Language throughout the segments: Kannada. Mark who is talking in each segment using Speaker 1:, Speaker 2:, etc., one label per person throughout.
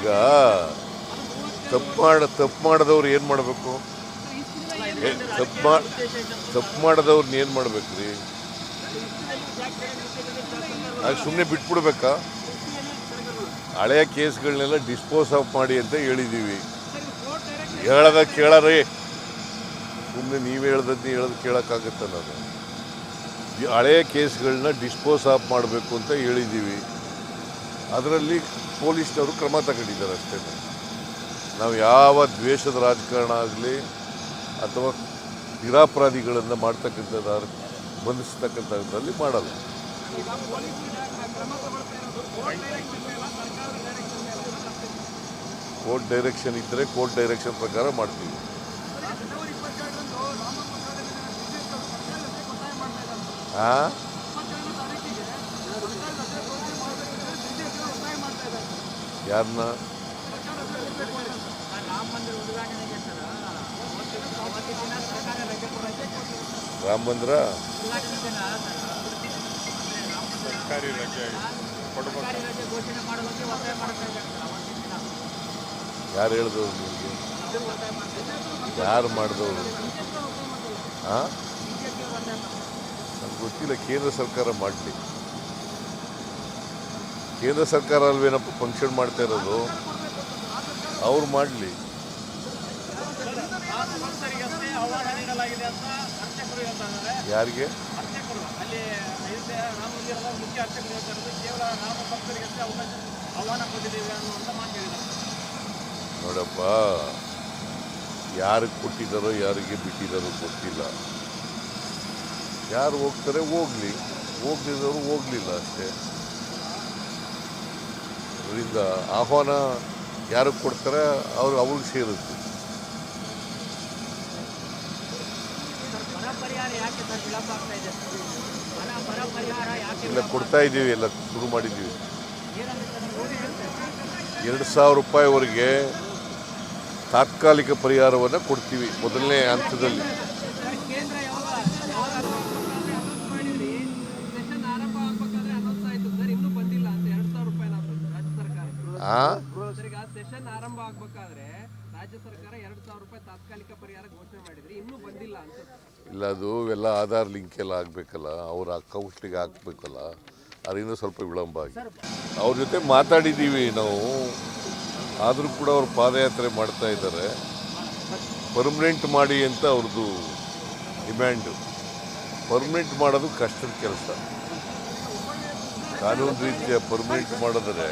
Speaker 1: ಈಗ ತಪ್ಪು ಮಾಡ, ತಪ್ಪು ಮಾಡಿದವ್ರು ಏನು ಮಾಡಬೇಕು? ತಪ್ಪು ಮಾ, ತಪ್ಪು ಮಾಡಿದವ್ರನ್ನ ಏನು ಮಾಡಬೇಕು ರೀ ಅದು ಸುಮ್ಮನೆ ಬಿಟ್ಬಿಡ್ಬೇಕಾ? ಹಳೆಯ ಕೇಸ್ಗಳನ್ನೆಲ್ಲ ಡಿಸ್ಪೋಸ್ ಆಫ್ ಮಾಡಿ ಅಂತ ಹೇಳಿದ್ದೀವಿ ಹೇಳದ ಕೇಳರಿ. ಸುಮ್ಮನೆ ನೀವು ಹೇಳ್ದಂತ ಹೇಳೋದು ಕೇಳೋಕ್ಕಾಗತ್ತ ನಾನು ಹಳೆಯ ಕೇಸ್ಗಳನ್ನ ಡಿಸ್ಪೋಸ್ ಆಫ್ ಮಾಡಬೇಕು ಅಂತ ಹೇಳಿದ್ದೀವಿ ಅದರಲ್ಲಿ ಪೊಲೀಸ್ನವರು ಕ್ರಮ ತಗೊಂಡಿದ್ದಾರೆ ಅಷ್ಟೇ. ನಾವು ಯಾವ ದ್ವೇಷದ ರಾಜಕಾರಣ ಆಗಲಿ ಅಥವಾ ನಿರಾಪರಾಧಿಗಳನ್ನು ಮಾಡ್ತಕ್ಕಂಥದ್ದು ಬಂಧಿಸ್ತಕ್ಕಂಥದ್ರಲ್ಲಿ ಮಾಡಲ್ಲ. ಕೋರ್ಟ್ ಡೈರೆಕ್ಷನ್ ಇದ್ದರೆ ಕೋರ್ಟ್ ಡೈರೆಕ್ಷನ್ ಪ್ರಕಾರ ಮಾಡ್ತೀವಿ. ಆ? ಯಾರನ್ನ? ರಾಮ ಮಂದಿರ? ಯಾರು ಹೇಳಿದವ್ರು ನಿಮಗೆ? ಯಾರು ಮಾಡಿದವರು? ಹಾಂ ನನಗೆ ಗೊತ್ತಿಲ್ಲ ಕೇಂದ್ರ ಸರ್ಕಾರ ಮಾಡಲಿ. ಕೇಂದ್ರ ಸರ್ಕಾರ ಅಲ್ವೇನಪ್ಪ ಫಂಕ್ಷನ್ ಮಾಡ್ತಾ ಇರೋದು, ಅವ್ರು ಮಾಡಲಿ. ಯಾರಿಗೆ? ನೋಡಪ್ಪ, ಯಾರಿಗೆ ಕೊಟ್ಟಿದ್ದಾರೋ, ಯಾರಿಗೆ ಬಿಟ್ಟಿದ್ದಾರೋ ಗೊತ್ತಿಲ್ಲ. ಯಾರು ಹೋಗ್ತಾರೆ, ಹೋಗ್ಲಿ. ಹೋಗ್ಲಿದ್ದವರು ಹೋಗ್ಲಿಲ್ಲ ಅಷ್ಟೇ. ಅದರಿಂದ ಆಹ್ವಾನ ಯಾರು ಕೊಡ್ತಾರೆ ಅವ್ರು ಅವ್ರಿಗೆ ಸೇರುತ್ತೆ ಇಲ್ಲ ಕೊಡ್ತಾ ಇದ್ದೀವಿ ಎಲ್ಲ ಶುರು ಮಾಡಿದ್ದೀವಿ. ಎರಡು ಸಾವಿರ ರೂಪಾಯಿವರೆಗೆ ತಾತ್ಕಾಲಿಕ ಪರಿಹಾರವನ್ನು ಕೊಡ್ತೀವಿ ಮೊದಲನೇ ಹಂತದಲ್ಲಿ. ಇಲ್ಲ ಅದು ಎಲ್ಲ ಆಧಾರ್ ಲಿಂಕ್ ಎಲ್ಲ ಆಗಬೇಕಲ್ಲ ಅವ್ರ ಅಕೌಂಟಿಗೆ ಹಾಕ್ಬೇಕಲ್ಲ ಅದರಿಂದ ಸ್ವಲ್ಪ ವಿಳಂಬ ಆಗಿದೆ ಅವ್ರ ಜೊತೆ ಮಾತಾಡಿದ್ದೀವಿ ನಾವು. ಆದರೂ ಕೂಡ ಅವ್ರು ಪಾದಯಾತ್ರೆ ಮಾಡ್ತಾ ಇದ್ದಾರೆ. ಪರ್ಮನೆಂಟ್ ಮಾಡಿ ಅಂತ ಅವ್ರದ್ದು ಡಿಮ್ಯಾಂಡು ಪರ್ಮನೆಂಟ್ ಮಾಡೋದು ಕಷ್ಟದ ಕೆಲಸ. ಕಾನೂನು ರೀತಿಯ ಪರ್ಮನೆಂಟ್ ಮಾಡಿದ್ರೆ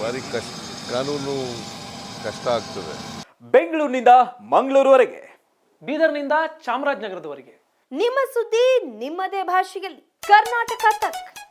Speaker 1: ಭಾರಿ ಕಷ್ಟ ಕಾನೂನು ಕಷ್ಟ ಆಗ್ತದೆ.
Speaker 2: ಬೆಂಗಳೂರಿನಿಂದ ಮಂಗಳೂರುವರೆಗೆ ಬೀದರ್ನಿಂದ ಚಾಮರಾಜನಗರದವರೆಗೆ.
Speaker 3: ನಿಮ್ಮ ಸುದ್ದಿ ನಿಮ್ಮದೇ ಭಾಷೆಯಲ್ಲಿ. ಕರ್ನಾಟಕ ತಕ್.